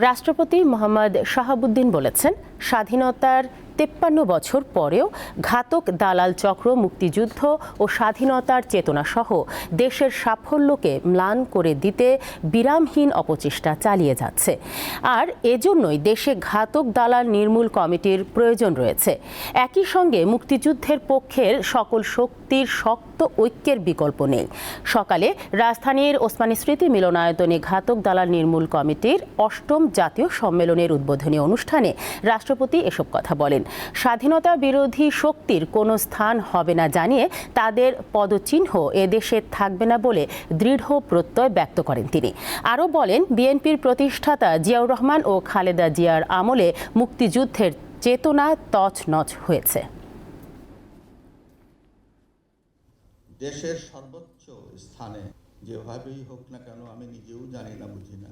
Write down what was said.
রাষ্ট্রপতি মোহাম্মদ শাহাবুদ্দিন বলেছেন স্বাধীনতার তেপ্পান্ন বছর পরেও ঘাতক দালাল চক্র, মুক্তিযুদ্ধ ও স্বাধীনতার চেতনা সহ দেশের সাফল্যকে ম্লান করে দিতে বিরামহীন অপচেষ্টা চালিয়ে যাচ্ছে। আর এজন্যই দেশে ঘাতক দালাল নির্মূল কমিটির প্রয়োজন রয়েছে। একই সঙ্গে মুক্তিযুদ্ধের পক্ষের সকল শক্তির শক্ত ঐক্যের বিকল্প নেই। সকালে রাজধানীর ওসমানী স্মৃতি মিলনায়তনে ঘাতক দালাল নির্মূল কমিটির অষ্টম জাতীয় সম্মেলনের উদ্বোধনী অনুষ্ঠানে রাষ্ট্রপতি এসব কথা বলেন। স্বাধীনতা বিরোধী শক্তির কোনো স্থান হবে না জানিয়ে তাদের পদচিহ্ন এদেশে থাকবে না বলে দৃঢ় প্রত্যয় ব্যক্ত করেন তিনি। আরও বলেন, বিএনপির প্রতিষ্ঠাতা জিয়াউর রহমান ও খালেদা জিয়ার আমলে মুক্তিযুদ্ধের চেতনা তছনছ হয়েছে। দেশের সর্বোচ্চ স্থানে যেভাবেই হোক না কেন, আমি নিজেও জানি না, বুঝি না।